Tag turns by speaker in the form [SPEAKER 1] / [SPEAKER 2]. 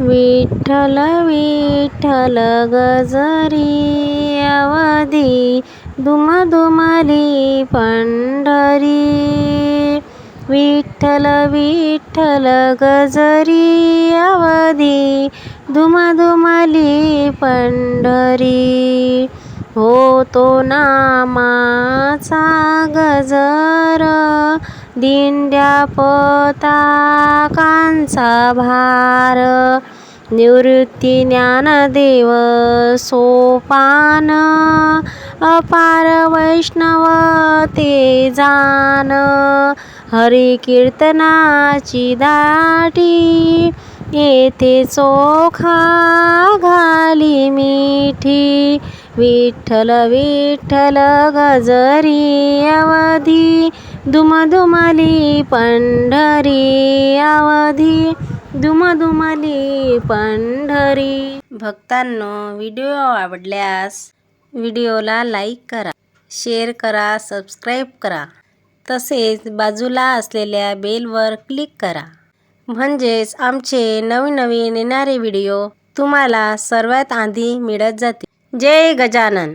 [SPEAKER 1] विठ्ठल विठ्ठल गजरी अवधी दुमदुमली पंढरी. विठ्ठल विठ्ठल गजरी अवधी दुमदुमली पंढरी. होतो नामाचा गजर दिंड्या पताकांचा भार. निवृत्ती ज्ञानदेव सोपान अपार वैष्णव ते जान. हरी कीर्तनाची दाटी येथे चोखा घाली मिठी. विठ्ठल विठ्ठल गजरी अवधी दुमदुमली पंढरी अवधी. दुमदुमली पंढरी. भक्तांनो व्हिडिओ आवडल्यास व्हिडिओला लाईक करा शेअर करा सबस्क्राईब करा. तसेच बाजूला असलेल्या बेलवर क्लिक करा. म्हणजेच आमचे नवीन नवीन येणारे व्हिडिओ तुम्हाला सर्वात आधी मिळत जातील. जय गजानन.